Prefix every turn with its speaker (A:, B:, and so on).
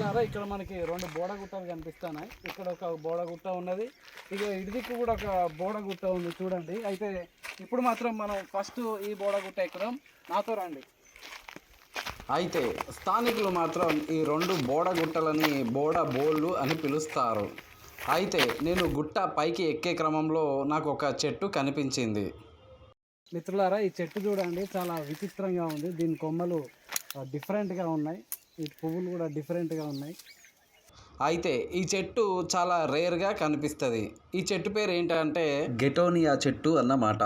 A: మిత్రులారా ఇక్కడ మనకి రెండు బోడగుట్టలు కనిపిస్తున్నాయి. ఇక్కడ ఒక బోడగుట్ట ఉన్నది. ఇక ఇడిదిక్కు కూడా ఒక బోడగుట్ట ఉంది చూడండి. అయితే ఇప్పుడు మాత్రం మనం ఫస్ట్ ఈ బోడగుట్ట ఎక్కుదాం. నాతో రండి.
B: అయితే స్థానికులు మాత్రం ఈ రెండు బోడ గుట్టలని బోడ బోళ్ళు అని పిలుస్తారు. అయితే నేను గుట్ట పైకి ఎక్కే క్రమంలో నాకు ఒక చెట్టు కనిపించింది.
A: మిత్రులారా ఈ చెట్టు చూడండి చాలా విచిత్రంగా ఉంది. దీని కొమ్మలు డిఫరెంట్గా ఉన్నాయి. ఈ పువ్వులు కూడా డిఫరెంట్గా ఉన్నాయి.
B: అయితే ఈ చెట్టు చాలా రేర్గా కనిపిస్తుంది. ఈ చెట్టు పేరు ఏంటంటే గెటోనియా చెట్టు అన్నమాట.